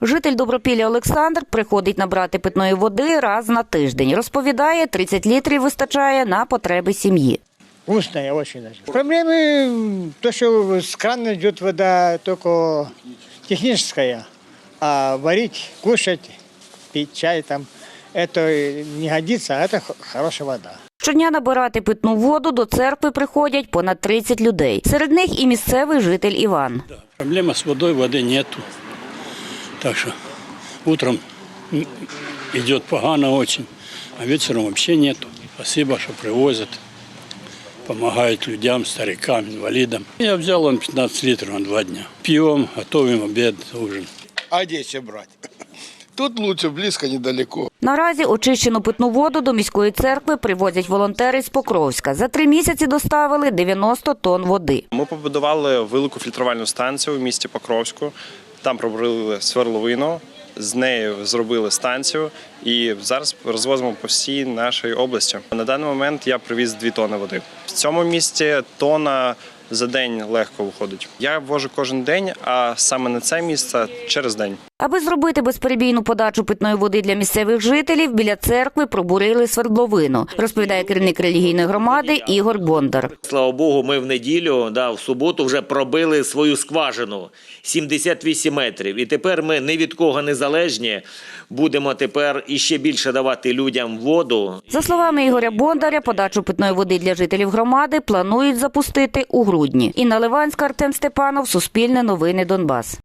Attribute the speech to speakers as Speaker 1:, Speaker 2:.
Speaker 1: Житель Добропілля Олександр приходить набрати питної води раз на тиждень. Розповідає, 30 літрів вистачає на потреби сім'ї.
Speaker 2: Вкусная очень. даже. Проблемы, м, то, что с крана идет вода только техническая, а варить, кушать, пить чай там, это не годится, а это х- хорошая вода.
Speaker 1: Щодня набирати питну воду до церкви приходять понад 30 людей. Серед них і місцевий житель Іван.
Speaker 3: Проблема с водой, воды нету. Так что утром идет погано очень, а вечером вообще нету. Спасибо, что привозят, помогают людям, старикам, инвалидам. Я взял он 15 литров на два дня. Пьем, готовим обед, ужин.
Speaker 4: А где еще брать? Тут лучше, близко, недалеко.
Speaker 1: Наразі очищену питну воду до міської церкви привозять волонтери з Покровська. За три місяці доставили 90 тонн води.
Speaker 5: Ми побудували велику фільтрувальну станцію в місті Покровську. Там пробрили сверловину, з нею зробили станцію і зараз розвозимо по всій нашій області. На даний момент я привіз 2 тонни води. В цьому місці тона за день легко виходить. Я ввожу кожен день, а саме на це місце через день.
Speaker 1: Аби зробити безперебійну подачу питної води для місцевих жителів, біля церкви пробурили свердловину, розповідає керівник релігійної громади Ігор Бондар.
Speaker 6: Слава Богу, ми в неділю, да, в суботу вже пробили свою скважину 78 метрів. І тепер ми ні від кого не залежні. Будемо тепер іще більше давати людям воду.
Speaker 1: За словами Ігоря Бондаря, подачу питної води для жителів громади планують запустити у грудні. Інна Ливанська, Артем Степанов, Суспільне новини Донбас.